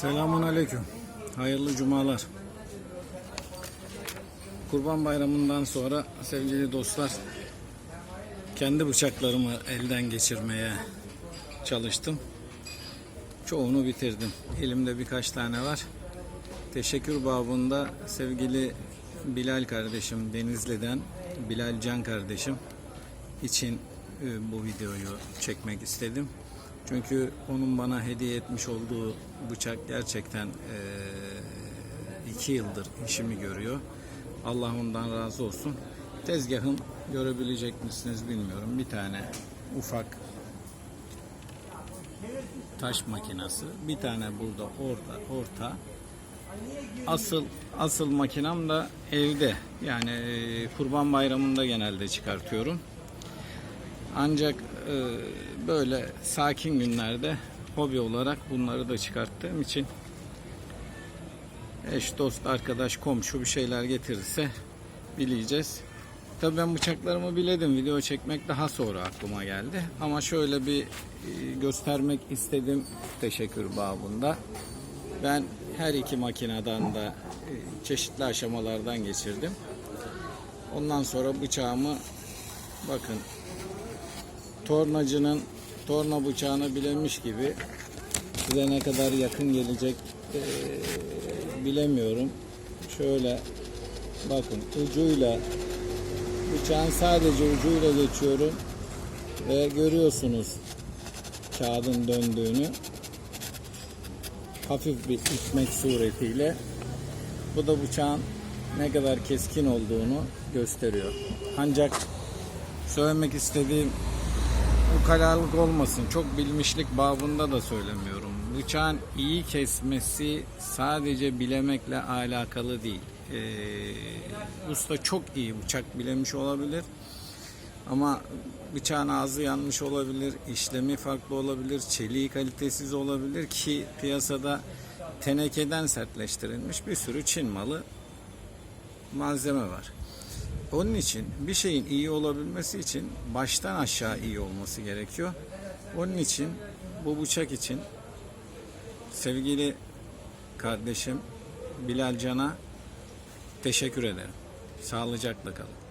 Selamun Aleyküm. Hayırlı cumalar. Kurban Bayramı'ndan sonra sevgili dostlar kendi bıçaklarımı elden geçirmeye çalıştım. Çoğunu bitirdim. Elimde birkaç tane var. Teşekkür babında sevgili Bilal kardeşim Denizli'den Bilal Can kardeşim için e, bu videoyu çekmek istedim. Çünkü onun bana hediye etmiş olduğu bıçak gerçekten e, iki yıldır işimi görüyor. Allah ondan razı olsun. Tezgahım görebilecek misiniz bilmiyorum. Bir tane ufak taş makinası, bir tane burada orada orta. Asıl asıl makinam da evde. Yani e, Kurban Bayramı'nda genelde çıkartıyorum. Ancak e, böyle sakin günlerde hobi olarak bunları da çıkarttığım için eş, dost, arkadaş, komşu bir şeyler getirirse bileceğiz. Tabii ben bıçaklarımı biledim. Video çekmek daha sonra aklıma geldi. Ama şöyle bir e, göstermek istedim teşekkür babında. Ben her iki makineden de e, çeşitli aşamalardan geçirdim. Ondan sonra bıçağımı bakın tornacının torna bıçağını bilemiş gibi size ne kadar yakın gelecek eee, bilemiyorum. Şöyle bakın ucuyla bıçağın sadece ucuyla geçiyorum ve görüyorsunuz kağıdın döndüğünü hafif bir itmek suretiyle bu da bıçağın ne kadar keskin olduğunu gösteriyor. Ancak söylemek istediğim ukalalık olmasın. Çok bilmişlik babında da söylemiyorum. Bıçağın iyi kesmesi sadece bilemekle alakalı değil. Ee, usta çok iyi bıçak bilemiş olabilir. Ama bıçağın ağzı yanmış olabilir, işlemi farklı olabilir, çeliği kalitesiz olabilir ki piyasada tenekeden sertleştirilmiş bir sürü Çin malı malzeme var. Onun için bir şeyin iyi olabilmesi için baştan aşağı iyi olması gerekiyor. Onun için bu bıçak için sevgili kardeşim Bilal Can'a teşekkür ederim. Sağlıcakla kalın.